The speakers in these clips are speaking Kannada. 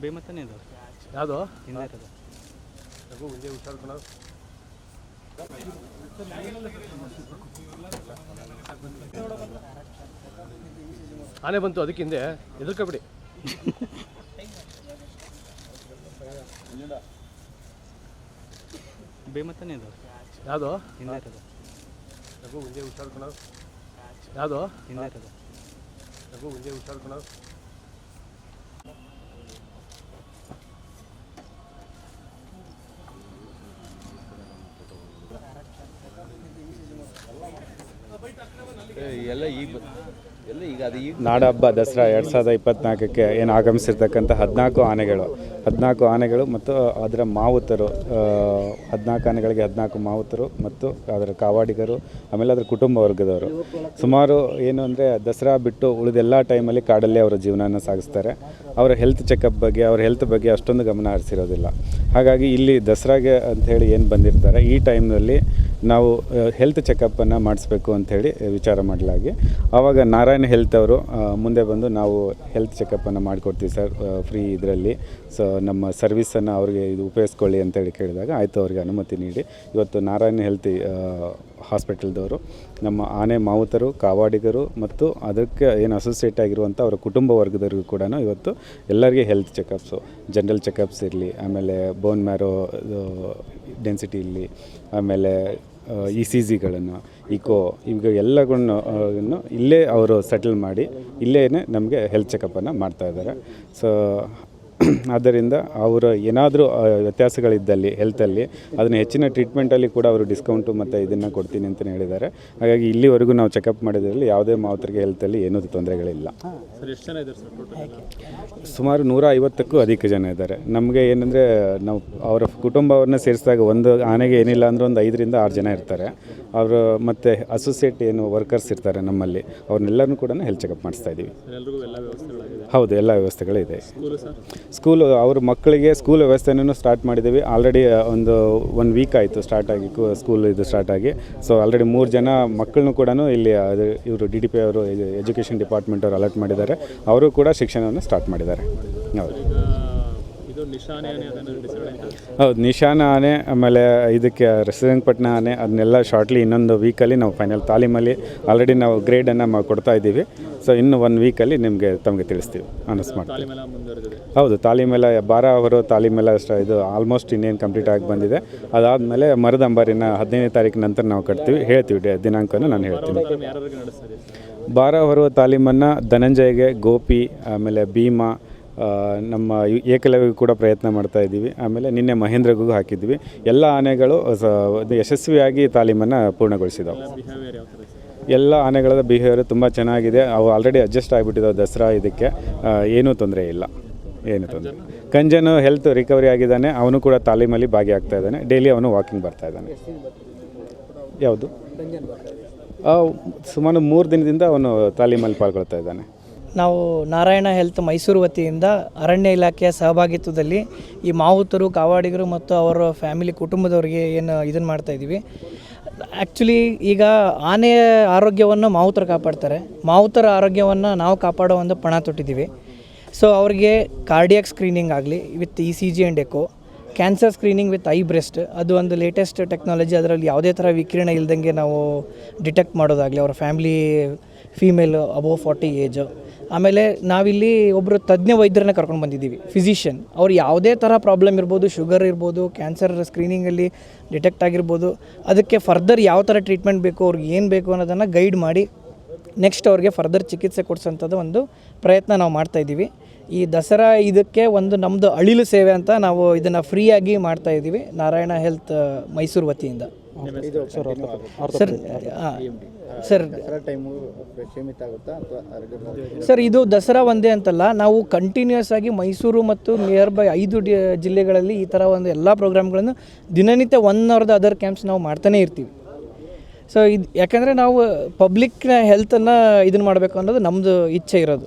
ಬೇಮತ್ತನೇ ಇದು ಯಾವುದು? ಹಿಂದೆ ಇರೋದು. ಮುಂದೆ ಹುಷಾರ್ಕೊಳ ಆನೆ ಬಂತು ಅದಕ್ಕೆ ಹಿಂದೆ. ಎದುರ್ಕೊಬಿಡಿ ಬೇಮತ್ತನೇ ಇದು ಯಾವುದು? ಹಿಂದೆ ಇರೋದು. ಮುಂದೆ ಹುಷಾರ್ಕೊಳ ಯಾವುದು? ಹಿಂದೆ ಇರೋದು. ಮುಂದೆ ಹುಷಾರ್ಕೊಳ ಎಲ್ಲ ಈಗ ನಾಡಹಬ್ಬ ದಸರಾ ಎರಡು ಸಾವಿರದ ಇಪ್ಪತ್ತ್ನಾಲ್ಕಕ್ಕೆ ಏನು ಆಗಮಿಸಿರ್ತಕ್ಕಂಥ ಹದಿನಾಲ್ಕು ಆನೆಗಳು. ಹದಿನಾಲ್ಕು ಆನೆಗಳು ಮತ್ತು ಅದರ ಮಾವುತರು ಹದಿನಾಲ್ಕು ಆನೆಗಳಿಗೆ ಹದಿನಾಲ್ಕು ಮಾವುತರು ಮತ್ತು ಅದರ ಕಾವಾಡಿಗರು, ಆಮೇಲೆ ಅದರ ಕುಟುಂಬ ವರ್ಗದವರು. ಸುಮಾರು ಏನು ಅಂದರೆ ದಸರಾ ಬಿಟ್ಟು ಉಳಿದೆಲ್ಲ ಟೈಮಲ್ಲಿ ಕಾಡಲ್ಲೇ ಅವರ ಜೀವನನ ಸಾಗಿಸ್ತಾರೆ. ಅವರ ಹೆಲ್ತ್ ಚೆಕಪ್ ಬಗ್ಗೆ, ಅವರ ಹೆಲ್ತ್ ಬಗ್ಗೆ ಅಷ್ಟೊಂದು ಗಮನ ಹರಿಸಿರೋದಿಲ್ಲ. ಹಾಗಾಗಿ ಇಲ್ಲಿ ದಸರಾಗೆ ಅಂಥೇಳಿ ಏನು ಬಂದಿರ್ತಾರೆ, ಈ ಟೈಮ್ನಲ್ಲಿ ನಾವು ಹೆಲ್ತ್ ಚೆಕಪ್ಪನ್ನು ಮಾಡಿಸ್ಬೇಕು ಅಂಥೇಳಿ ವಿಚಾರ ಮಾಡಲಾಗಿ. ಆವಾಗ ನಾರಾಯಣ ಹೆಲ್ತ್ ಅವರು ಮುಂದೆ ಬಂದು ನಾವು ಹೆಲ್ತ್ ಚೆಕಪ್ಪನ್ನು ಮಾಡಿಕೊಡ್ತೀವಿ ಸರ್ ಫ್ರೀ ಇದರಲ್ಲಿ. ಸೊ ನಮ್ಮ ಸರ್ವಿಸನ್ನು ಅವ್ರಿಗೆ ಇದು ಉಪಯೋಗಿಸ್ಕೊಳ್ಳಿ ಅಂತೇಳಿ ಕೇಳಿದಾಗ ಆಯಿತು, ಅವ್ರಿಗೆ ಅನುಮತಿ ನೀಡಿ. ಇವತ್ತು ನಾರಾಯಣ ಹೆಲ್ತ್ ಹಾಸ್ಪಿಟಲ್ದವರು ನಮ್ಮ ಆನೆ ಮಾವುತರು, ಕಾವಾಡಿಗರು ಮತ್ತು ಅದಕ್ಕೆ ಏನು ಅಸೋಸಿಯೇಟ್ ಆಗಿರುವಂಥ ಅವರ ಕುಟುಂಬ ವರ್ಗದವ್ರಿಗೂ ಕೂಡ ಇವತ್ತು ಎಲ್ಲರಿಗೆ ಹೆಲ್ತ್ ಚೆಕಪ್ಸು ಜನರಲ್ ಚೆಕಪ್ಸ್ ಇರಲಿ, ಆಮೇಲೆ ಬೋನ್ ಮ್ಯಾರೋ ಡೆನ್ಸಿಟಿ ಇರಲಿ, ಆಮೇಲೆ ಇ ಸಿ ಜಿಗಳನ್ನು ಇಕೋ ಇವಾಗ ಎಲ್ಲಗಳನ್ನು ಇಲ್ಲೇ ಅವರು ಸೆಟಲ್ ಮಾಡಿ ಇಲ್ಲೇ ನಮಗೆ ಹೆಲ್ತ್ ಚೆಕಪ್ಪನ್ನು ಮಾಡ್ತಾ ಇದ್ದಾರೆ. ಸೊ ಆದ್ದರಿಂದ ಅವರ ಏನಾದರೂ ವ್ಯತ್ಯಾಸಗಳಿದ್ದಲ್ಲಿ ಹೆಲ್ತಲ್ಲಿ ಅದನ್ನು ಹೆಚ್ಚಿನ ಟ್ರೀಟ್ಮೆಂಟಲ್ಲಿ ಕೂಡ ಅವರು ಡಿಸ್ಕೌಂಟು ಮತ್ತು ಇದನ್ನು ಕೊಡ್ತೀನಿ ಅಂತಲೇ ಹೇಳಿದ್ದಾರೆ. ಹಾಗಾಗಿ ಇಲ್ಲಿವರೆಗೂ ನಾವು ಚೆಕಪ್ ಮಾಡಿದ್ರಲ್ಲಿ ಯಾವುದೇ ಮಾವತರಿಗೆ ಹೆಲ್ತಲ್ಲಿ ಏನೂ ತೊಂದರೆಗಳಿಲ್ಲ. ಸರ್ ಎಷ್ಟು ಜನ ಇದ್ದಾರೆ ಸರ್ ಸುಮಾರು ನೂರ ಐವತ್ತಕ್ಕೂ ಅಧಿಕ ಜನ ಇದ್ದಾರೆ. ನಮಗೆ ಏನಂದರೆ ನಾವು ಅವರ ಕುಟುಂಬವನ್ನು ಸೇರಿಸಿದಾಗ ಒಂದು ಆನೆಗೆ ಏನಿಲ್ಲ ಅಂದರೆ ಒಂದು ಐದರಿಂದ ಆರು ಜನ ಇರ್ತಾರೆ. ಅವರು ಮತ್ತು ಅಸೋಸಿಯೇಟ್ ಏನು ವರ್ಕರ್ಸ್ ಇರ್ತಾರೆ ನಮ್ಮಲ್ಲಿ. ಅವ್ರನ್ನೆಲ್ಲರನ್ನೂ ಕೂಡ ಹೆಲ್ತ್ ಚೆಕಪ್ ಮಾಡಿಸ್ತಾ ಇದ್ದೀವಿ. ಹೌದು ಎಲ್ಲ ವ್ಯವಸ್ಥೆಗಳು ಇದೆ. ಸ್ಕೂಲು, ಅವ್ರ ಮಕ್ಕಳಿಗೆ ಸ್ಕೂಲ್ ವ್ಯವಸ್ಥೆನೂ ಸ್ಟಾರ್ಟ್ ಮಾಡಿದ್ದೀವಿ. ಆಲ್ರೆಡಿ ಒಂದು ಒನ್ ವೀಕ್ ಆಯಿತು ಸ್ಟಾರ್ಟ್ ಆಗಿ ಸ್ಕೂಲ್ ಇದು ಸ್ಟಾರ್ಟ್ ಆಗಿ. ಸೊ ಆಲ್ರೆಡಿ ಮೂರು ಜನ ಮಕ್ಕಳನ್ನು ಕೂಡ ಇಲ್ಲಿ ಇವರು ಡಿ ಡಿ ಪಿ ಅವರು ಎಜುಕೇಷನ್ ಡಿಪಾರ್ಟ್ಮೆಂಟ್ ಅವರು ಅಲರ್ಟ್ ಮಾಡಿದ್ದಾರೆ. ಅವರು ಕೂಡ ಶಿಕ್ಷಣವನ್ನು ಸ್ಟಾರ್ಟ್ ಮಾಡಿದ್ದಾರೆ. ಹೌದು ಈಗ ಇದು ನಿಶಾನೆ ಆನೆ ಅದನ್ನು ಡಿಸೈಡ್ ಆಯಿತು ಹೌದು ನಿಶಾನ ಆನೆ ಆಮೇಲೆ ಇದಕ್ಕೆ ಶ್ರೀರಂಗಪಟ್ಟಣ ಆನೆ ಅದನ್ನೆಲ್ಲ ಶಾರ್ಟ್ಲಿ ಇನ್ನೊಂದು ವೀಕಲ್ಲಿ ನಾವು ಫೈನಲ್ ತಾಲೀಮಲ್ಲಿ ಆಲ್ರೆಡಿ ನಾವು ಗ್ರೇಡನ್ನು ಕೊಡ್ತಾ ಇದ್ದೀವಿ. ಸೊ ಇನ್ನು ಒನ್ ವೀಕಲ್ಲಿ ನಿಮಗೆ ತಮಗೆ ತಿಳಿಸ್ತೀವಿ ಅನೌನ್ಸ್ ಮಾಡ್ತೀವಿ. ಹೌದು ತಾಲೀಮೆಲ್ಲ ಬಾರ ಅವರು ತಾಲೀಮೆಲ್ಲ ಇದು ಆಲ್ಮೋಸ್ಟ್ ಇನ್ನೇನು ಕಂಪ್ಲೀಟ್ ಆಗಿ ಬಂದಿದೆ. ಅದಾದಮೇಲೆ ಮರದ ಅಂಬಾರಿನ ಹದಿನೈದನೇ ತಾರೀಕು ನಂತರ ನಾವು ಕಟ್ತೀವಿ ಹೇಳ್ತೀವಿ ಡೇ ದಿನಾಂಕನ ನಾನು ಹೇಳ್ತೀನಿ. ಬಾರ ಹೊರುವ ತಾಲೀಮನ್ನು ಧನಂಜಯ್ಗೆ ಗೋಪಿ ಆಮೇಲೆ ಭೀಮಾ ನಮ್ಮ ಏಕಲವ್ಯ ಕೂಡ ಪ್ರಯತ್ನ ಮಾಡ್ತಾ ಇದ್ದೀವಿ. ಆಮೇಲೆ ನಿನ್ನೆ ಮಹೇಂದ್ರಗೂ ಹಾಕಿದ್ವಿ. ಎಲ್ಲ ಆನೆಗಳು ಯಶಸ್ವಿಯಾಗಿ ತಾಲೀಮನ್ನು ಪೂರ್ಣಗೊಳಿಸಿದವು. ಎಲ್ಲ ಆನೆಗಳ ಬಿಹೇವಿಯರ್ ತುಂಬ ಚೆನ್ನಾಗಿದೆ. ಅವು ಆಲ್ರೆಡಿ ಅಡ್ಜಸ್ಟ್ ಆಗಿಬಿಟ್ಟಿದ್ದಾವೆ ದಸರಾ ಇದಕ್ಕೆ. ಏನೂ ತೊಂದರೆ ಇಲ್ಲ. ಏನು ತೊಂದರೆ ಕಂಜನು ಹೆಲ್ತ್ ರಿಕವರಿ ಆಗಿದ್ದಾನೆ. ಅವನು ಕೂಡ ತಾಲೀಮಲ್ಲಿ ಭಾಗಿಯಾಗ್ತಾ ಇದ್ದಾನೆ. ಡೈಲಿ ಅವನು ವಾಕಿಂಗ್ ಬರ್ತಾ ಇದ್ದಾನೆ. ಯಾವುದು? ಸುಮಾರು ಮೂರು ದಿನದಿಂದ ಅವನು ತಾಲೀಮಲ್ಲಿ ಪಾಲ್ಗೊಳ್ತಾ ಇದ್ದಾನೆ. ನಾವು ನಾರಾಯಣ ಹೆಲ್ತ್ ಮೈಸೂರು ವತಿಯಿಂದ ಅರಣ್ಯ ಇಲಾಖೆಯ ಸಹಭಾಗಿತ್ವದಲ್ಲಿ ಈ ಮಾವುತರು, ಕಾವಾಡಿಗರು ಮತ್ತು ಅವರ ಫ್ಯಾಮಿಲಿ ಕುಟುಂಬದವರಿಗೆ ಏನು ಇದನ್ನು ಮಾಡ್ತಾ ಇದ್ದೀವಿ. ಆ್ಯಕ್ಚುಲಿ ಈಗ ಆನೆಯ ಆರೋಗ್ಯವನ್ನು ಮಾವುತರು ಕಾಪಾಡ್ತಾರೆ. ಮಾವುತರ ಆರೋಗ್ಯವನ್ನು ನಾವು ಕಾಪಾಡೋ ಒಂದು ಪಣ ತೊಟ್ಟಿದ್ದೀವಿ. ಸೊ ಅವ್ರಿಗೆ ಕಾರ್ಡಿಯಾಕ್ ಸ್ಕ್ರೀನಿಂಗ್ ಆಗಲಿ with E C G and echo cancer screening with I breast ಅದು ಒಂದು ಲೇಟೆಸ್ಟ್ ಟೆಕ್ನಾಲಜಿ ಅದರಲ್ಲಿ ಯಾವುದೇ ಥರ ವಿಕಿರಣ ಇಲ್ದಂಗೆ ನಾವು ಡಿಟೆಕ್ಟ್ ಮಾಡೋದಾಗಲಿ, ಅವರ family female above forty age ಆಮೇಲೆ ನಾವಿಲ್ಲಿ ಒಬ್ಬರು ತಜ್ಞ ವೈದ್ಯರನ್ನ ಕರ್ಕೊಂಡು ಬಂದಿದ್ದೀವಿ ಫಿಸಿಷಿಯನ್ ಅವ್ರು ಯಾವುದೇ ಥರ ಪ್ರಾಬ್ಲಮ್ ಇರ್ಬೋದು ಶುಗರ್ ಇರ್ಬೋದು ಕ್ಯಾನ್ಸರ್ ಸ್ಕ್ರೀನಿಂಗಲ್ಲಿ ಡಿಟೆಕ್ಟ್ ಆಗಿರ್ಬೋದು, ಅದಕ್ಕೆ ಫರ್ದರ್ ಯಾವ ಥರ ಟ್ರೀಟ್ಮೆಂಟ್ ಬೇಕು, ಅವ್ರಿಗೆ ಏನು ಬೇಕು ಅನ್ನೋದನ್ನು ಗೈಡ್ ಮಾಡಿ ನೆಕ್ಸ್ಟ್ ಅವ್ರಿಗೆ ಫರ್ದರ್ ಚಿಕಿತ್ಸೆ ಕೊಡಿಸೋಂಥದ್ದು ಒಂದು ಪ್ರಯತ್ನ ನಾವು ಮಾಡ್ತಾ ಇದ್ದೀವಿ. ಈ ದಸರಾ ಇದಕ್ಕೆ ಒಂದು ನಮ್ಮದು ಅಳಿಲು ಸೇವೆ ಅಂತ ನಾವು ಇದನ್ನು ಫ್ರೀಯಾಗಿ ಮಾಡ್ತಾ ಇದ್ದೀವಿ, ನಾರಾಯಣ ಹೆಲ್ತ್ ಮೈಸೂರು ವತಿಯಿಂದ. ಸರ್ ಹಾಂ ಸರ್ ಸರ್ ಇದು ದಸರಾ ಒಂದೇ ಅಂತಲ್ಲ ನಾವು ಕಂಟಿನ್ಯೂಸ್ ಆಗಿ ಮೈಸೂರು ಮತ್ತು ನಿಯರ್ ಬೈ ಐದು ಜಿಲ್ಲೆಗಳಲ್ಲಿ ಈ ಥರ ಒಂದು ಎಲ್ಲ ಪ್ರೋಗ್ರಾಮ್ಗಳನ್ನು ದಿನನಿತ್ಯ ಒನ್ ಅವರ್ದ ಅದರ್ ಕ್ಯಾಂಪ್ಸ್ ನಾವು ಮಾಡ್ತಾನೆ ಇರ್ತೀವಿ. ಸೊ ಇದು ಯಾಕಂದರೆ ನಾವು ಪಬ್ಲಿಕ್ನ ಹೆಲ್ತನ್ನು ಇದನ್ನು ಮಾಡಬೇಕು ಅನ್ನೋದು ನಮ್ಮದು ಇಚ್ಛೆ ಇರೋದು.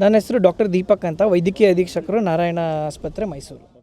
ನನ್ನ ಹೆಸರು ಡಾಕ್ಟರ್ ದೀಪಕ್ ಅಂತ ವೈದ್ಯಕೀಯ ಅಧೀಕ್ಷಕರು ನಾರಾಯಣ ಆಸ್ಪತ್ರೆ ಮೈಸೂರು.